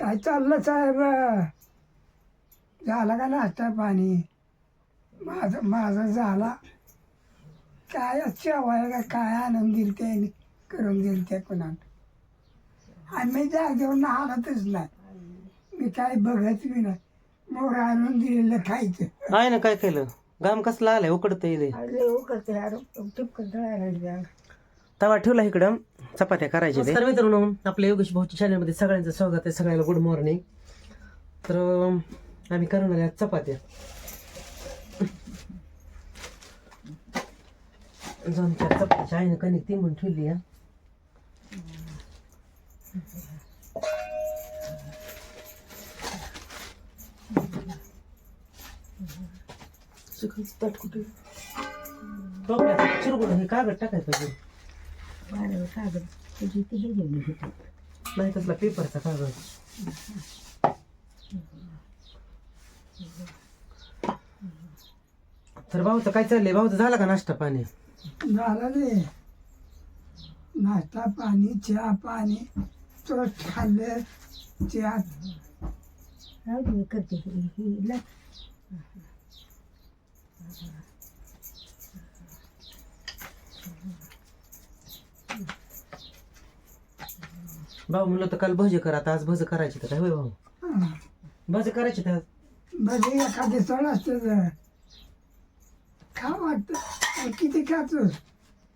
काय चाललं साहेब? झाला का नाश्ता पाणी? माझं माझं झाला. काय शेवाय का काय आनंद दिल ते करून दिल ते कुणाला? आणि मी जागेवर हालतच नाही. मी काय बघत बी नाही. मोर आणून दिलेलं खायचं. आहे ना काय केलं? घाम कसला आलाय? उकडत येईल दळायला तवा ठेवला इकडं. चपात्या करायच्या तर मित्रांनो आपल्या योगेश भाऊच्या चॅनलमध्ये सगळ्यांचं स्वागत आहे. सगळ्यांना गुड मॉर्निंग तर आम्ही करणार आहे आज चपात्या. दोन चार चपात्याच्या आईनं कणिक ती म्हणून ठेवली या चिकनचं ताट कुठे? टोपल्यात चिरगुड हे कागद टाकायला पाहिजे कागद. तुझी ते हे घेऊन होते नाही तसला पेपरचा कागद. तर भाऊचं काय चाललंय? भाऊचं झाला का नाश्ता पाणी? झालं रे. नाश्ता पाणी चहा पाणी टोस्ट खाल्लं चहा. मी करते. भाऊ म्हणलं तर काल भजे करा आता आज भजे करायचे तर काय होय भाऊ? भजे करायचे तर आज. भजी एखादी सण असते तर खा वाटतं. किती खातो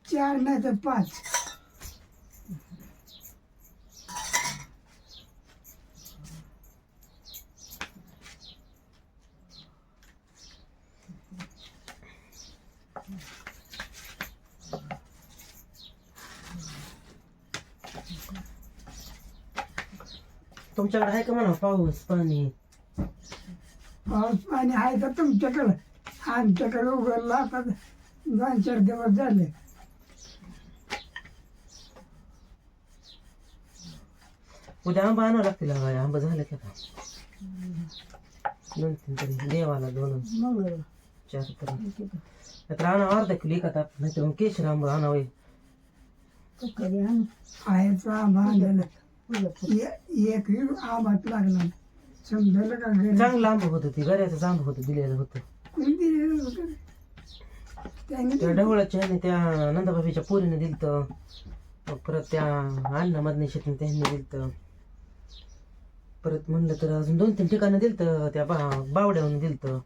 चार नाही तर पाच. तुमच्याकडे आहे का म्हणा पाऊस पाणी पाऊस पाणी आहे तर तुमच्याकडं आमच्याकडे उघडला आता दोन चार दिवस झाले उद्या आंबा आणावं लागतील हवा आंबा झाले का दोन तीन तरी देवाला दोन मग चार तरी तर आणावं अर्धा किलो एका ताप नाही तर मग केशर आंबा आणावं आहे तो आंबा आणलेला ए- एक आंबाच लागला. का घरी? चांगलं आंबा होतं ती आंबा होतं दिलेलं होतं. कोणी दिलेलं होतं? रे? त्याने त्या ढवळाच्या ह्याने त्या नंदाबाबीच्या पोरीने दिलतं. मग परत त्या अण्णा मधने शेतीने त्यांनी दिलतं. परत म्हणलं तर अजून दोन तीन ठिकाणं दिलतं त्या बा बावड्याहून दिलतं.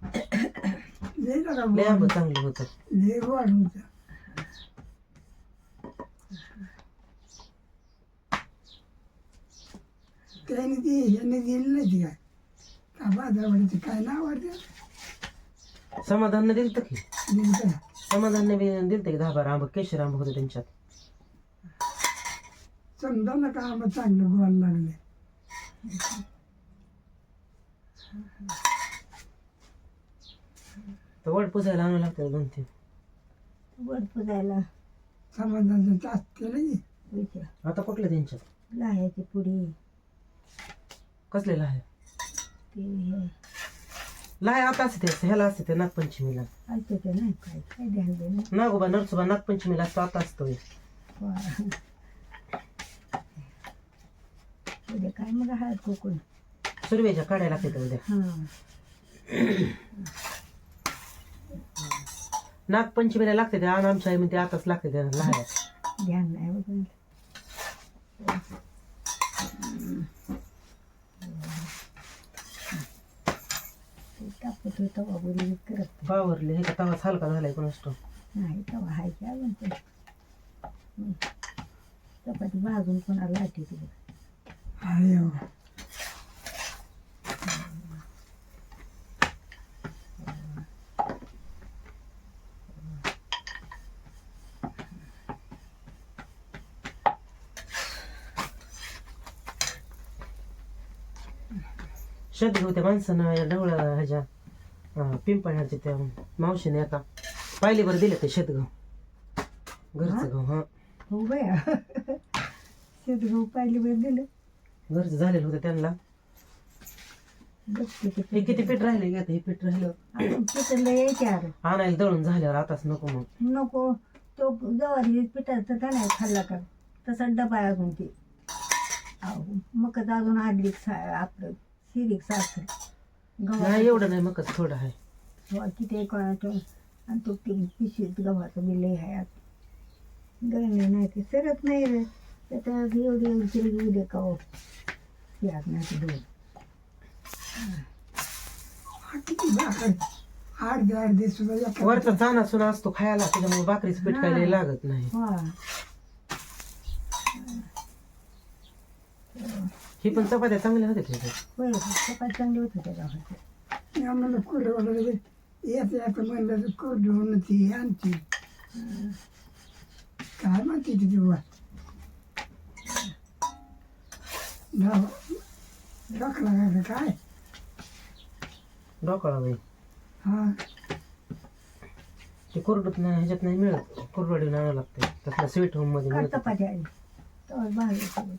लय आंबा चांगलं होतं. लय गोड होतं. त्याने ती ह्याने दिली नाही ती काय. का बाजारवाडीचं काय नाव वाटतं समाधानने दिलतं की दिलं का? समाधानने बी दिलतं की दहा बारा आंबा केशर आंबा होतं त्यांच्यात. समजा ना का आंबा चांगलं गोवायला लागले. तर वड पुजायला आणावं लागतं दोन तीन? वर पुजायला. समाजाचं तास केलं की आता कुठलं त्यांच्यात? लाह्याची पुडी. कसलेलं आहे ते लाय आता असते ते ह्याला असते ते नागपंचमीला. ऐकते नाही काय काय ध्यान देणं? नागोबा नरसोबा नागपंचमीला असतो आता असतो उद्या काय मग हळद कोकण? सुरवेच्या काढायला लागते उद्या. हां. नागपंचमीला लागते ते आणि आमच्या आई म्हणते आताच लागते त्या लाह्या ध्यान नाही बघ टाकत होता बाबूने करत पावरले हे का तवाच हलका झालाय कोणास ठाऊक. नाही तेव्हा हाय काय म्हणते चपाती भाजून कोणाला लाटी शेत होत्या माणसानं ढवळा ह्याच्या अं, पिंपळ्याच्या त्या मावशीने एका पाहिली बरं दिले ते शेतगाव घरचं गाव हा हो बया शेतगहू पाहिली बरं दिलं घरचं झालेलं होतं त्यांना बघते ते हे किती पीठ राहिले आता हे पीठ राहिलं आपण पिठलं यायचे अरे आणायला दळून झाल्यावर आताच नको मग नको तो जवारी पिठाचा नाही खाल्ला का तसा डबा अजून ते अहो, मग मकच अजून आडली आपलं शिरीक सासर नाही एवढं नाही मग थोडं आहे. गव्हा किती कोणाचं? आणि तो तीन पिशवीत गव्हाचं बिल आहे आत गळणे नाही ते सरत नाही रे. त्याच्या एवढी एवढी तरी उद्या का हो? यात नाही ते दोन. हा किती भाकर. अर्धे अर्धे सुद्धा एका वरचा चाना सुना असतो खायला त्याच्यामुळे भाकरीच पीठ खायला लागत नाही. हा. ही पण चपात्या चांगल्या होत्या त्याच्यात होय सकाळ चांगली होती त्या गावात आम्हाला कोरडे वगैरे येत येत म्हणलं तर कोरडी होऊन ती आणते काय म्हणते ती तेव्हा टाकला का काय? डोकाळा बाई हा. ते कोरडत नाही ह्याच्यात नाही मिळत. कोरडवाडी आणावं लागते. त्यातल्या स्वीट होममध्ये मिळतं. चपाती आली तर भाजी सगळं.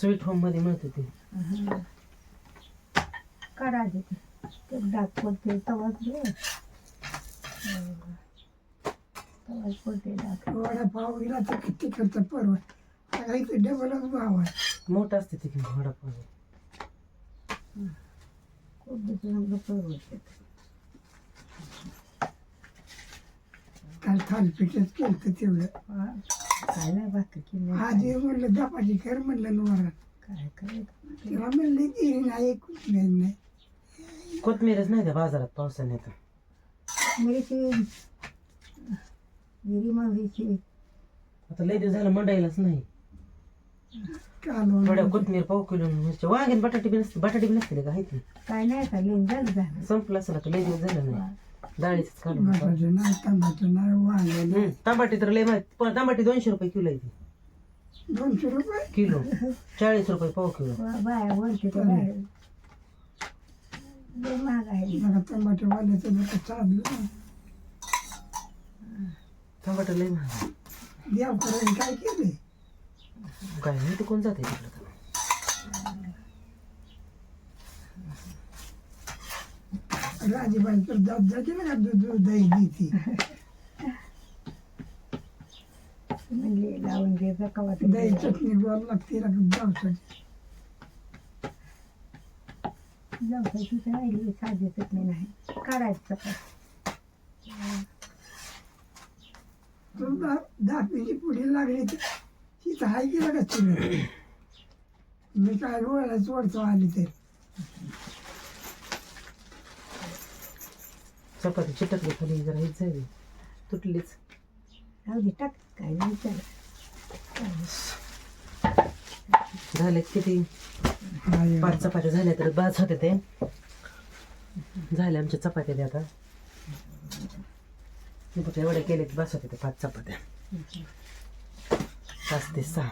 स्वीट होममध्ये मिळतं ते. काढा ते. पडते तवाच दे. तवाच पडते डाग वडापाव गेला तर किती खर्च परवा आता इथे डबलच भाव आहे. मोठं असते ते वडापाव खूप दिवसांना परवडते. काल थालपीठच केलं तर तेवढं. हा. काय नाही बाकी की नाही आधी म्हणलं दपाची कर म्हणलं नवरा काय करायचं तेव्हा म्हणले की नाही एकूच नाही. नाही कोथमीरच नाही त्या बाजारात पावसाने आता मिरची जिरी मोहरीची आता लय दिवस झालं मंडाईलाच नाही. कालवण थोड्या कोथमीर पाव किलो म्हणजे वांगेन बटाटे बी नसते बटाटे बी नसते का? आहेत काय नाही लेन झालं झालं. संपलं असं आता लय दिवस झालं नाही. डाळीच काढून बटाटे नाही टमाटे नाही वांगे नाही हम्म, टमाटे तर लय माहीत पण टमाटे दोनशे रुपये किलो आहे ती. दोनशे रुपये? किलो. चाळीस रुपये पाव किलो. बाया बोलते तर बाहेर लय महाग आहे. टमाटे वाल्याचं लोक चाललं लय महाग काय केले काय नाही ते कोण जाते तिकडं? राजीबाई तर जात जाते ना दूध दही देते म्हणले लावून दे कवा दही चटणी गोड लागते जावसाची. जाऊ तिथे राहिली साधी चटणी नाही. काढायचं तर दहा पिशी पुढे लागली तर तिथं हाय का चिरत मी काय रोळाला चोडतो आली तर. चपाती चिटकली खाली जरा हेच जाईल तुटलीच. राहू दे टाक. काय नाही विचार झाले किती. पाच चपात्या झाल्या तर बाज होते ते. झाल्या आमच्या चपात्या ते आता. मी कुठे एवढ्या केले की बस होते ते पाच चपात्या. पाच ते सहा.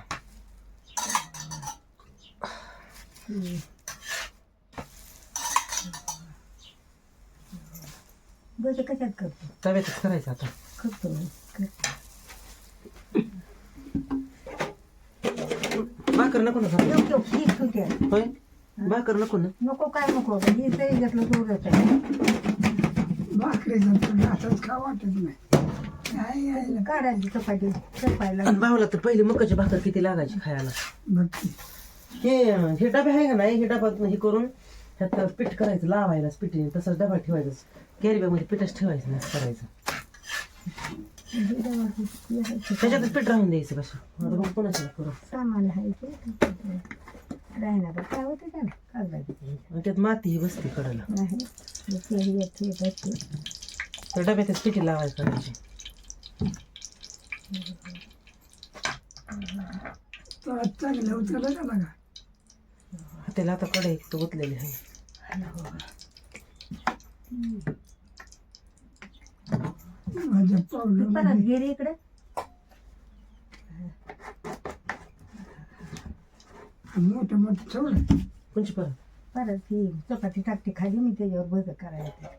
बस कशात करतो? तव्यातच करायचं आता. करतो. भाकर नको ना घालू. ठेव, ठेव. ही ठेवते. होय? भाकर नको ना. नको काय नको? ही तरी घेतलं तेवढंच आहे भाकरीचं तर असंच खा वाटत नाही. नाही यायला काढायची चपाती चपायला. आणि भावाला तर पहिली मकाची भाकर किती लागायची खायला. बघ हे हे डबे आहे का नाही? हे डबा हे करून त्यात पीठ करायचं लावायलाच पिठीने तसंच डबा ठेवायचं. कॅरी मध्ये पीठच ठेवायचं नाही करायचं. त्याच्यातच पीठ राहून द्यायचं कसं आता मग कोणाच्या करू? सामान आहे राहणार काय होतं त्यात माती ही बसते कडाला. नाही. ते हे येत असते त्या डब्यातच पिठी लावायचं करायची. तुला चांगलं उतरलं का बघा? त्याला आता कडे एक ओतलेली आहे. माझ्या पावलं परत गेले इकडे. मोठं मोठं ठेवलं. कोणची परत? परत ही चपाती टाकते खाली मी त्याच्यावर भज करायचं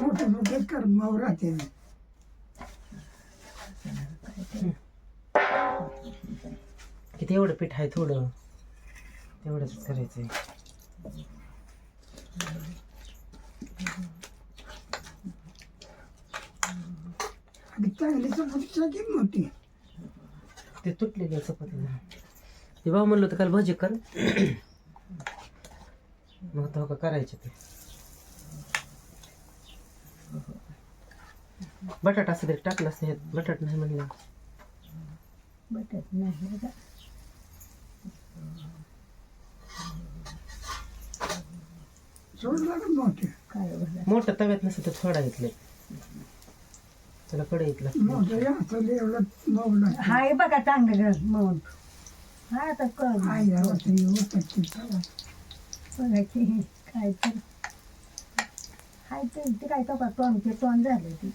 मोठं मोठं कर मऊ राहते. किती एवढं पीठ आहे थोडं? तेवढंच करायचंय. चांगली ते. तुटलेली आहे चपाती ते भाऊ म्हणलं होतं काल भजी कर. हो का करायचे ते. बटाटा असं तरी टाकलं असतं ह्यात बटाट नाही म्हणलं. बटत नाही सोडलं मोठे काय मोठं तव्यात नसतं तर थोडा घेतले. त्याला कडे घेतलं मोठे एवढं हाय बघा चांगलं मग हा आता कळ होतं बघायची काय तर. हाय ते ते काय तो का तोंडचे तोंड झाले ते.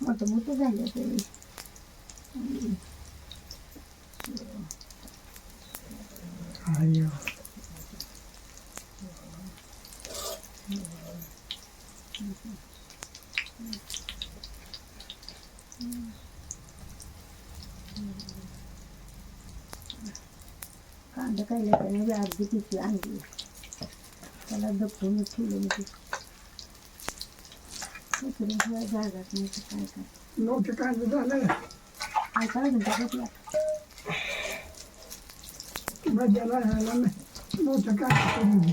मोठं मोठं झाले ते. आई. कांदा काय त्याने अर्धी पिशवी आणली. त्याला दपटून ठेवलं मी ते. इकडे शिवाय जागाच नाही तर काय काय मोठे कांदे झालं. काय काय मजाला कांदे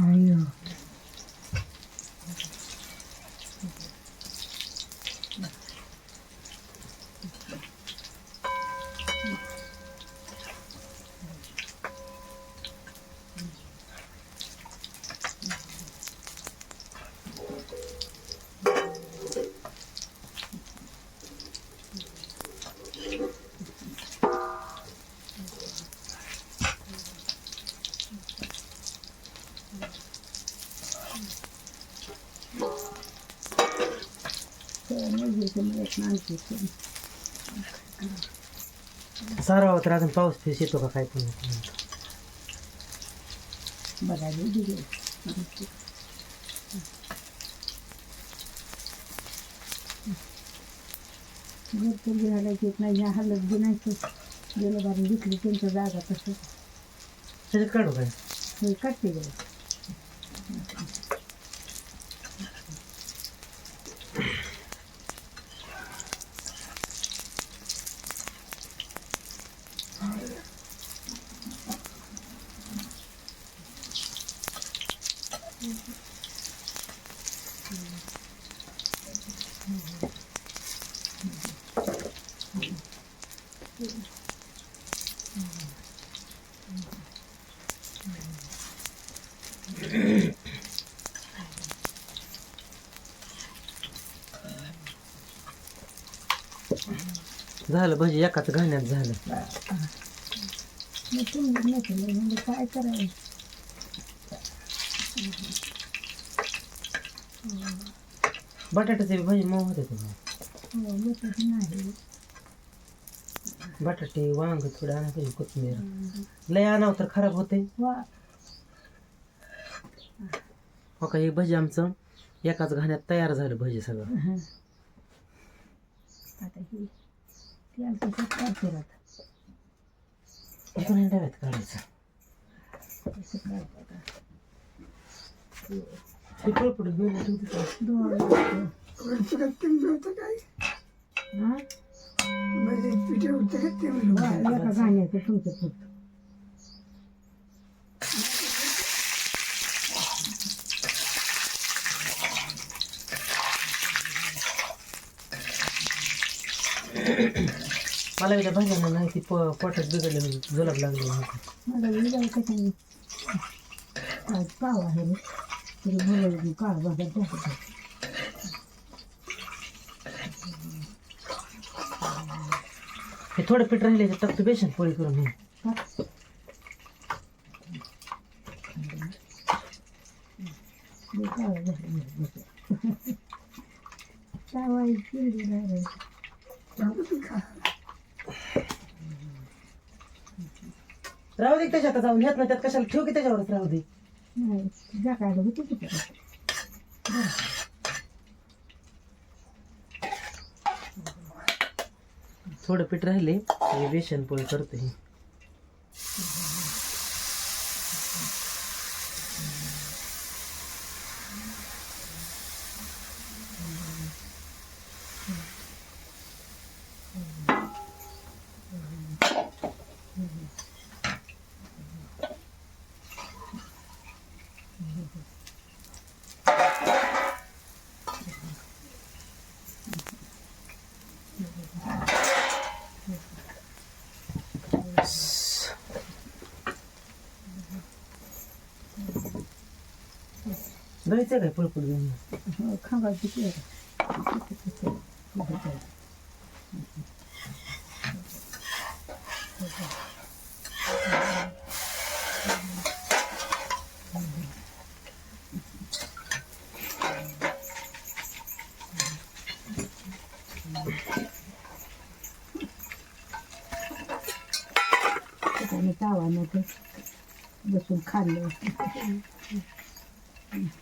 आई माणसं सारा तर अजून पाऊस फिस येतो का काय पण बघायला घरचं घ्यायला घेत नाही ह्या हालत बी नाही तर गेलं बारून घेतली त्यांच्या जागा तसं त्याच्यात काढू काय हे काढते गेलं झालं भजी एकाच घाण्यात झालं. मग तुम्ही नसलं म्हणजे काय करायचं? बटाट्याचे भजी मऊ होते तुम्हाला हो नाही. बटाटे वांग थोडं आणा पाहिजे कोथिंबीर. लय आणावं तर खराब होते. वा. हो का हे भजी आमचं एकाच घाण्यात तयार झालं भजी सगळं. आता ही तेल कसं काय करत इकडून डब्यात काढायचं कसं करतात ते पळपडत घेऊन ठेवते का? दोन वरचं का ते होतं काय हां म्हणजे पिठे होतं का ते म्हणलं एका गाण्याचं तुमचं फक्त मला एकदा भाज्यांना नाही ती प पोटात बिघडले जुलाब लागले मला विचार काय पाव आहे तरी काळ हे थोडं पीठ राहिले टाकतो बेसन पोळी करून हे. काळ झालं राहू दे त्याच्यात जाऊन घेत नाही त्यात कशाला ठेव की त्याच्यावरच राहू दे? नाही थोडं पीठ राहिले बेसन पोळी करते ही जायचं काय पळपळ घेऊन हो, खांबाची पेर त्याने तावानं ते बसून खाल्लं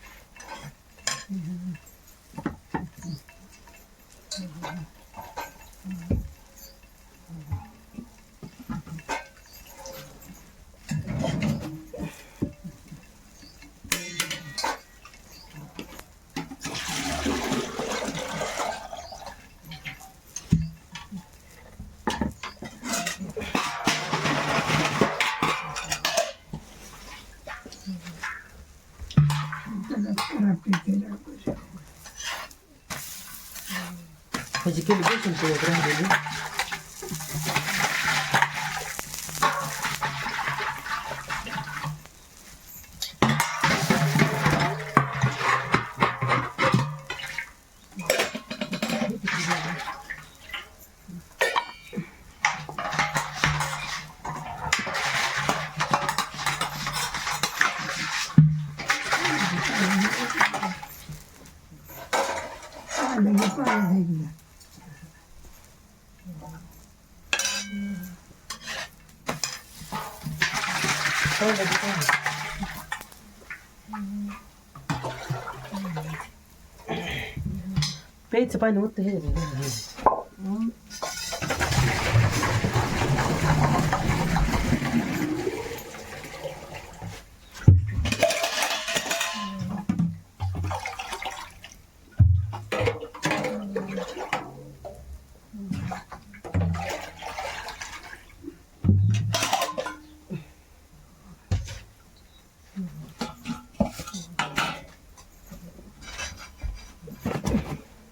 त्याला खराब केलं ह्याची केली बेसन पाणी होतं हे हं.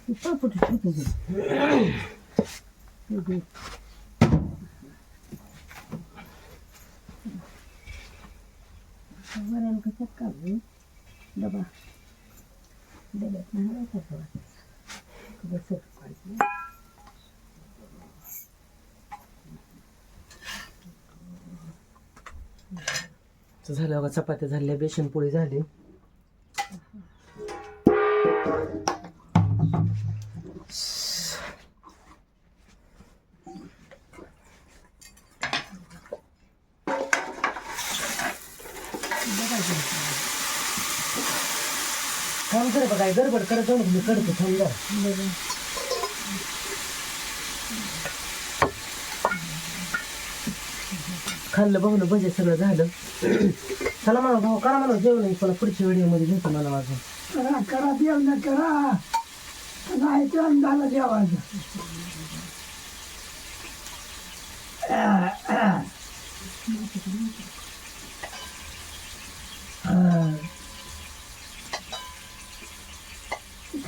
ते पापड होते ते. ते दे. वरण कशात काढू डबा डब्यात नाही राहायचं बसत काढली तर झालं बघा चपात्या झाल्या बेसन पोळी झाली जरा करत जाऊ नको, मी करतो थांब. जरा. बघा खाल्लं बघलं भजे सगळं झालं. चला म्हणा भाऊ करा म्हणा जेवण पण पुढच्या व्हिडिओमध्ये घेतो मला माझं करा करा जेवण करा. नाही जेवण झालं जेवायचं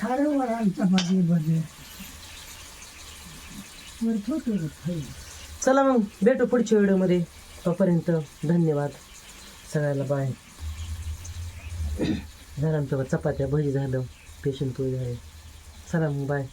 खारं वरण चपाती चला मग भेटू पुढच्या व्हिडिओमध्ये. तोपर्यंत धन्यवाद. सगळ्याला बाय झालं आमच्या चपात्या भजी झालं पेशन पोळी झाले. चला मग बाय